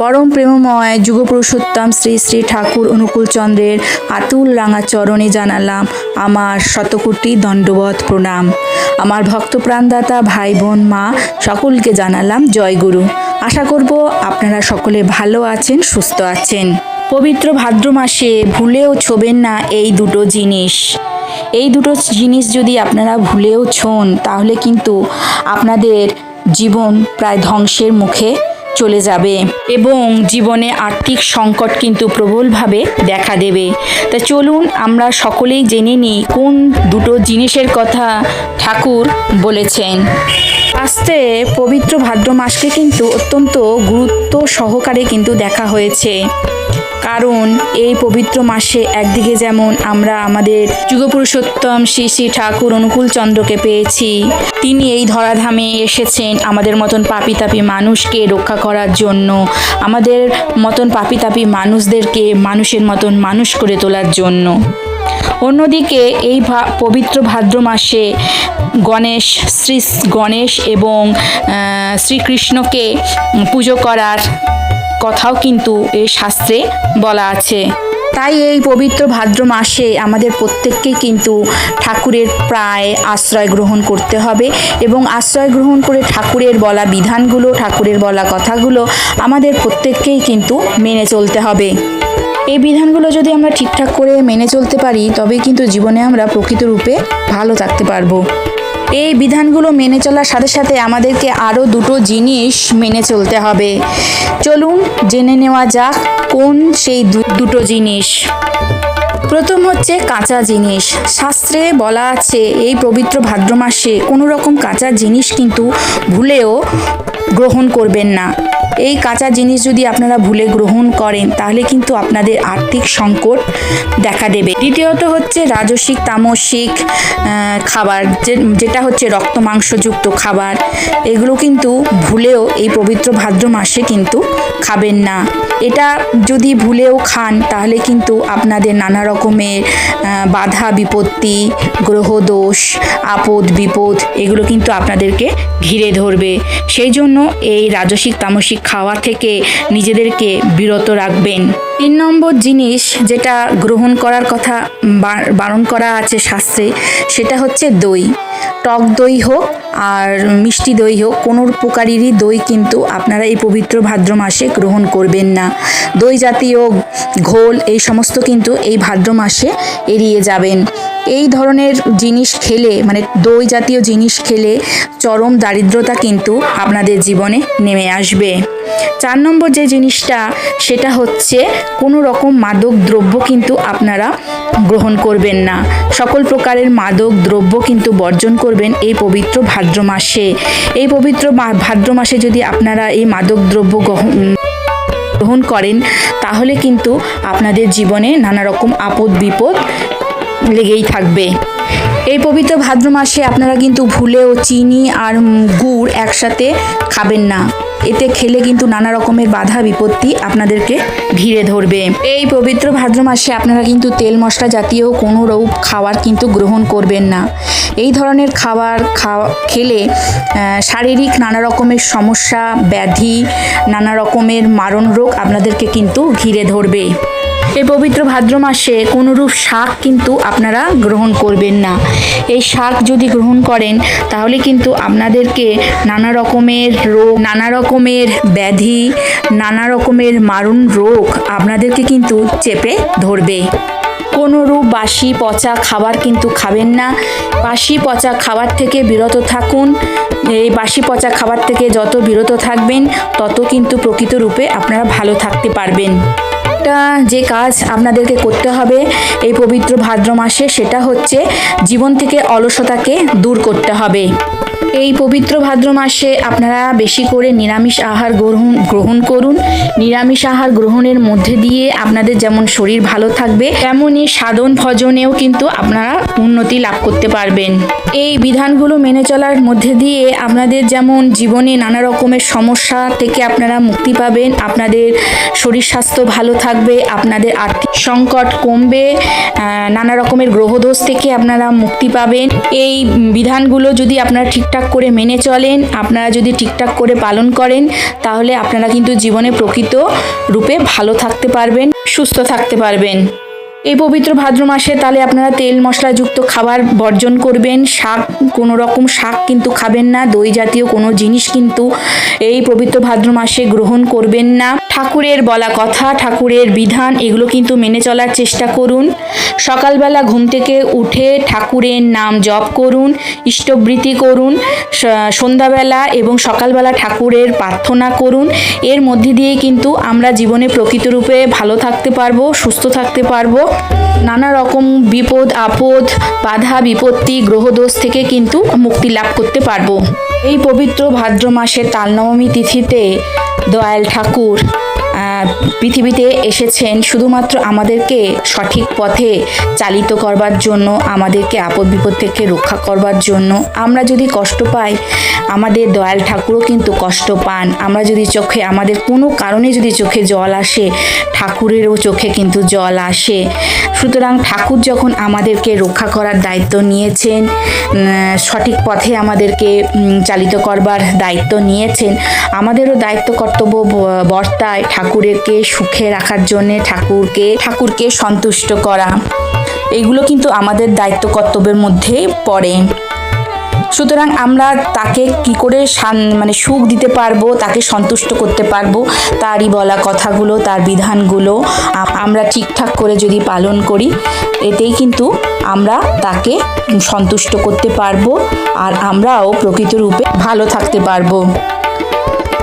পরম প্রেমময় যুগপুরুষোত্তম শ্রী শ্রী ঠাকুর অনুকূল চন্দ্রের আতুল রাঙা চরণে জানালাম আমার শতকোটি দণ্ডবত প্রণাম। আমার ভক্ত প্রাণদাতা ভাই বোন মা, সকলকে জানালাম জয়গুরু আশা করব আপনারা সকলে ভালো আছেন, সুস্থ আছেন। পবিত্র ভাদ্র মাসে ভুলেও ছোবেন না এই দুটো জিনিস। এই দুটো জিনিস যদি আপনারা ভুলেও ছোন, তাহলে কিন্তু আপনাদের জীবন প্রায় ধ্বংসের মুখে চলে যাবে এবং জীবনে আর্থিক সংকট কিন্তু প্রবলভাবে দেখা দেবে। তা চলুন আমরা সকলেই জেনে নিই কোন দুটো জিনিসের কথা ঠাকুর বলেছেন। আস্তে পবিত্র ভাদ্র মাসকে কিন্তু অত্যন্ত গুরুত্ব সহকারে কিন্তু দেখা হয়েছে। কারণ এই পবিত্র মাসে একদিকে যেমন আমরা আমাদের যুগপুরুষোত্তম শ্রী শ্রী ঠাকুর অনুকূল চন্দ্রকে পেয়েছি, তিনি এই ধরাধামে এসেছেন আমাদের মতন পাপি তাপি মানুষকে রক্ষা করার জন্য, আমাদের মতন পাপি তাপি মানুষদেরকে মানুষের মতন মানুষ করে তোলার জন্য। অন্যদিকে এই পবিত্র ভাদ্র মাসে গণেশ, শ্রী গণেশ এবং শ্রীকৃষ্ণকে পুজো করার কথাও কিন্তু এই শাস্ত্রে বলা আছে। তাই এই পবিত্র ভাদ্র মাসে আমাদের প্রত্যেককেই কিন্তু ঠাকুরের প্রায় আশ্রয় গ্রহণ করতে হবে এবং আশ্রয় গ্রহণ করে ঠাকুরের বলা বিধানগুলো, ঠাকুরের বলা কথাগুলো আমাদের প্রত্যেককেই কিন্তু মেনে চলতে হবে। এই বিধানগুলো যদি আমরা ঠিকঠাক করে মেনে চলতে পারি তবে কিন্তু জীবনে আমরা প্রকৃত রূপে ভালো থাকতে পারব। এই বিধানগুলো মেনে চলার সাথে সাথে আমাদেরকে আরও দুটো জিনিস মেনে চলতে হবে। চলুন জেনে নেওয়া যাক কোন সেই দুটো জিনিস। প্রথম হচ্ছে কাঁচা জিনিস। শাস্ত্রে বলা আছে, এই পবিত্র ভাদ্র মাসে কোনো রকম কাঁচা জিনিস কিন্তু ভুলেও গ্রহণ করবেন না। এই কাঁচা জিনিস যদি আপনারা ভুলে গ্রহণ করেন, তাহলে কিন্তু আপনাদের আর্থিক সংকট দেখা দেবে। দ্বিতীয়ত হচ্ছে রাজসিক, তামসিক খাবার যেটা হচ্ছে রক্ত মাংসযুক্ত খাবার, এগুলো কিন্তু ভুলেও এই পবিত্র ভাদ্র মাসে কিন্তু খাবেন না। এটা যদি ভুলেও খান, তাহলে কিন্তু আপনাদের নানা রকমের বাধা, বিপত্তি, গ্রহদোষ, আপদ, বিপদ, এগুলো কিন্তু আপনাদেরকে ঘিরে ধরবে। সেই জন্য এই রাজসিক, তামসিক খাওয়া থেকে নিজেদেরকে বিরত রাখবেন। তিন নম্বর জিনিস যেটা গ্রহণ করার কথা বারণ করা আছে শাস্ত্রে, সেটা হচ্ছে দই। টক দই হোক আর মিষ্টি দই হোক, কোনো প্রকারেরই দই কিন্তু আপনারা এই পবিত্র ভাদ্র মাসে গ্রহণ করবেন না। দই জাতীয় ঘোল এই সমস্ত কিন্তু এই ভাদ্র মাসে এড়িয়ে যাবেন। এই ধরনের জিনিস খেলে মানে দই জাতীয় জিনিস খেলে চরম দারিদ্রতা কিন্তু আপনাদের জীবনে নেমে আসবে। চার নম্বর যে জিনিসটা, সেটা হচ্ছে কোনো রকম মাদক দ্রব্য কিন্তু আপনারা গ্রহণ করবেন না। সকল প্রকারের মাদক দ্রব্য কিন্তু বর্জন করবেন এই পবিত্র ভাদ্র মাসে। এই পবিত্র ভাদ্র মাসে যদি আপনারা এই মাদক দ্রব্য গ্রহণ করেন, তাহলে কিন্তু আপনাদের জীবনে নানা রকম আপদ বিপদ লেগেই থাকবে। এই পবিত্র ভাদ্র মাসে আপনারা কিন্তু ভুলেও চিনি আর গুড় একসাথে খাবেন না। এতে খেলে কিন্তু নানা রকমের বাধা বিপত্তি আপনাদেরকে ঘিরে ধরবে। এই পবিত্র ভাদ্র মাসে আপনারা কিন্তু তেল মশলা জাতীয় কোনো রূপ খাবার কিন্তু গ্রহণ করবেন না। এই ধরনের খাবার খাওয়া খেলে শারীরিক নানা রকমের সমস্যা, ব্যাধি, নানা রকমের মারণ রোগ আপনাদেরকে কিন্তু ঘিরে ধরবে। এই পবিত্র ভাদ্র মাসে কোনোরূপ শাক কিন্তু আপনারা গ্রহণ করবেন না। এই শাক যদি গ্রহণ করেন, তাহলে কিন্তু আপনাদেরকে নানা রকমের রোগ, নানা রকমের ব্যাধি, নানা রকমের মারণ রোগ আপনাদেরকে কিন্তু চেপে ধরবে। কোনোরূপ বাসি পচা খাবার কিন্তু খাবেন না। বাসি পচা খাবার থেকে বিরত থাকুন। এই বাসি পচা খাবার থেকে যত বিরত থাকবেন, তত কিন্তু প্রকৃত রূপে আপনারা ভালো থাকতে পারবেন। একটা যে কাজ আপনাদেরকে করতে হবে এই পবিত্র ভাদ্র মাসে সেটা হচ্ছে জীবন থেকে অলসতাকে দূর করতে হবে। এই পবিত্র ভাদ্র মাসে আপনারা বেশি করে নিরামিষ আহার গ্রহণ গ্রহণ করুন। নিরামিষ আহার গ্রহণের মধ্যে দিয়ে আপনাদের যেমন শরীর ভালো থাকবে তেমনই সাধন ভজনেও কিন্তু আপনারা উন্নতি লাভ করতে পারবেন। এই বিধানগুলো মেনে চলার মধ্যে দিয়ে আপনাদের যেমন জীবনে নানা রকমের সমস্যা থেকে আপনারা মুক্তি পাবেন, আপনাদের শরীর স্বাস্থ্য ভালো থাকবে, আপনাদের আর্থিক সংকট কমবে নানা রকমের গ্রহদোষ থেকে আপনারা মুক্তি পাবেন। এই বিধানগুলো যদি আপনারা ঠিকঠাক ঠিকঠাক করে মেনে চলেন, আপনারা যদি ঠিকঠাক করে পালন করেন, তাহলে আপনারা কিন্তু জীবনে প্রকৃত রূপে ভালো থাকতে পারবেন, সুস্থ থাকতে পারবেন। এই পবিত্র ভাদ্র মাসে তাহলে আপনারা তেল মশলাযুক্ত খাবার বর্জন করবেন। শাক, কোনো রকম শাক কিন্তু খাবেন না, দই জাতীয় কোনো জিনিস কিন্তু এই পবিত্র ভাদ্র মাসে গ্রহণ করবেন না। ঠাকুরের বলা কথা, ঠাকুরের বিধান, এগুলো কিন্তু মেনে চলার চেষ্টা করুন। সকালবেলা ঘুম থেকে উঠে ঠাকুরের নাম জপ করুন, ইষ্টবৃত্তি করুন সন্ধ্যাবেলা এবং সকালবেলা ঠাকুরের প্রার্থনা করুন। এর মধ্যে দিয়ে কিন্তু আমরা জীবনে প্রকৃত রূপে ভালো থাকতে পারব, সুস্থ থাকতে পারব। নানা রকম বিপদ, আপদ, বাধা, বিপত্তি, গ্রহদোষ থেকে কিন্তু মুক্তি লাভ করতে পারব। এই পবিত্র ভাদ্র মাসের তালনবমী তিথিতে দয়াল ঠাকুর পৃথিবীতে এসেছেন শুধুমাত্র আমাদেরকে সঠিক পথে চালিত করবার জন্য, আমাদেরকে আপদ বিপদ থেকে রক্ষা করবার জন্য। আমরা যদি কষ্ট পাই, আমাদের দয়াল ঠাকুরও কিন্তু কষ্ট পান। আমরা যদি চোখে, আমাদের কোনো কারণে যদি চোখে জল আসে, ঠাকুরেরও চোখে কিন্তু জল আসে। সুতরাং ঠাকুর যখন আমাদেরকে রক্ষা করার দায়িত্ব নিয়েছেন সঠিক পথে আমাদেরকে চালিত করবার দায়িত্ব নিয়েছেন, আমাদেরও দায়িত্ব কর্তব্য বর্তায় ঠাকুরেরকে সুখে রাখার জন্যে ঠাকুরকে ঠাকুরকে সন্তুষ্ট করা। এগুলো কিন্তু আমাদের দায়িত্ব কর্তব্যের মধ্যে পড়ে। সুতরাং আমরা তাকে কি করে মানে সুখ দিতে পারব, তাকে সন্তুষ্ট করতে পারব, তারই বলা কথাগুলো, তার বিধানগুলো আমরা ঠিকঠাক করে যদি পালন করি, এতেই কিন্তু আমরা তাকে সন্তুষ্ট করতে পারব আর আমরাও প্রকৃত রূপে ভালো থাকতে পারব।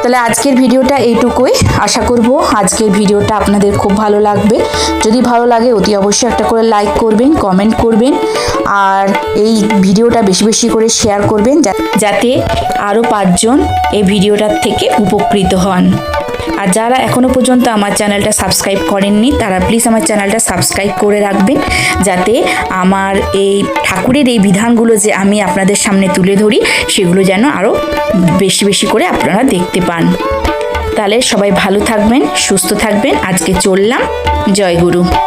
তাহলে আজকের ভিডিওটা এইটুকুই। আশা করব আজকের ভিডিওটা আপনাদের খুব ভালো লাগবে। যদি ভালো লাগে অতি অবশ্যই একটা করে লাইক করবেন, কমেন্ট করবেন, আর এই ভিডিওটা বেশি বেশি করে শেয়ার করবেন যাতে আরও পাঁচজন এই ভিডিওটার থেকে উপকৃত হন। আর যারা এখনও পর্যন্ত আমার চ্যানেলটা সাবস্ক্রাইব করেননি, তারা প্লিজ আমার চ্যানেলটা সাবস্ক্রাইব করে রাখবেন, যাতে আমার এই ঠাকুরের এই বিধানগুলো যে আমি আপনাদের সামনে তুলে ধরি, সেগুলো যেন আরও বেশি বেশি করে আপনারা দেখতে পান। তাহলে সবাই ভালো থাকবেন, সুস্থ থাকবেন। আজকে চললাম। জয় গুরু।